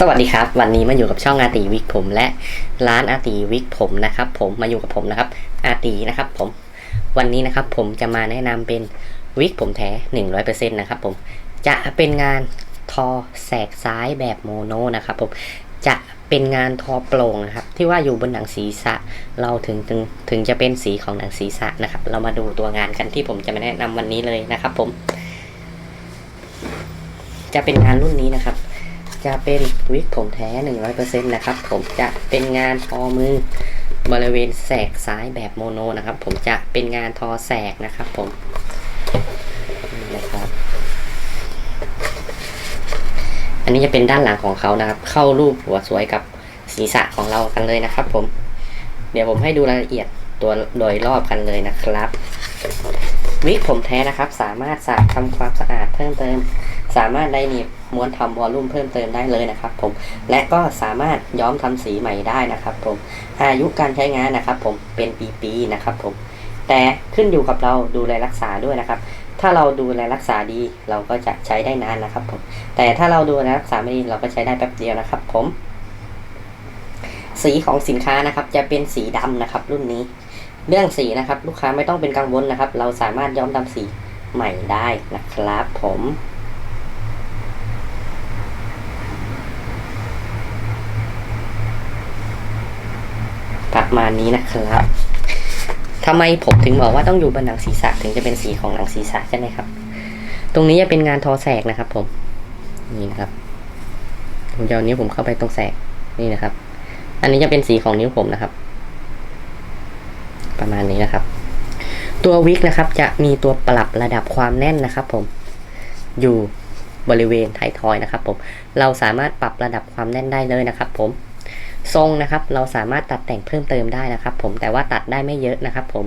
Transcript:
สวัสดีครับ วันนี้มาอยู่กับช่องอาตีวิกผม และร้านอาตีวิกผมนะครับ ผมมาอยู่กับผมนะครับ อาตีนะครับ ผม วันนี้นะครับ ผมจะมาแนะนำเป็นวิกผมแท้หนึ่งร้อยเปอร์เซ็นต์นะครับ ผมจะเป็นงานทอแสกซ้ายแบบโมโนนะครับผมจะเป็นงานทอโปร่งนะครับ ที่ว่าอยู่บนหนังศีรษะ เราถึงถึงถึงจะเป็นสีของหนังศีรษะนะครับ เรามาดูตัวงานกันที่ผมจะมาแนะนำวันนี้เลยนะครับ ผม จะเป็นงานรุ่นนี้นะครับ จะเป็นวิกผมแท้ 100%นะครับ ผมจะเป็นงานทอมือบริเวณแสกซ้ายแบบโมโนนะครับ ผมจะเป็นงานทอแสกนะครับ ผมนี่นะครับ อันนี้จะเป็นด้านหลังของเขานะครับ เข้ารูปหัวสวยกับศีรษะของเรากันเลยนะครับ ผม เดี๋ยวผมให้ดูรายละเอียดตัวโดยรอบกันเลยนะครับวิกผมแท้นะครับ สามารถสระทำความสะอาดเพิ่มเติม สามารถได้หนีบม้วนทำวอลลุ่มเพิ่มเติมได้เลยนะครับผม และก็สามารถย้อมทำสีใหม่ได้นะครับผม อายุการใช้งานนะครับผมเป็นปีๆนะครับผม แต่ขึ้นอยู่กับเราดูแลรักษาด้วยนะครับ ถ้าเราดูแลรักษาดีเราก็จะใช้ได้นานนะครับผม แต่ถ้าเราดูแลรักษาไม่ดีเราก็ใช้ได้แป๊บเดียวนะครับผม สีของสินค้านะครับจะเป็นสีดำนะครับ รุ่นนี้ เรื่องสีนะครับ ลูกค้าไม่ต้องเป็นกังวลนะครับ เราสามารถย้อมดำสีใหม่ได้นะครับผม ประ มาณนี้นะครับทำไมผมถึงบอกว่าต้องอยู่บนหนังศีรษะถึงจะเป็นสีของหนังศีรษะใช่ไหมครับ ตรงนี้จะเป็นงานทอแสกนะครับ ผม นี่นะครับ ผมจะเอานิ้วผมเข้าไปตรงแสกนี่นะครับ อันนี้จะเป็นสีของนิ้วผมนะครับ ประมาณนี้นะครับ ตัววิกนะครับ จะมีตัวปรับระดับความแน่นนะครับ ผม อยู่บริเวณไทยทอยนะครับ ผม เราสามารถปรับระดับความแน่นได้เลยนะครับ ผม ทรงนะครับ เราสามารถตัดแต่งเพิ่มเติมได้นะครับ ผมแต่ว่าตัดได้ไม่เยอะนะครับ ผม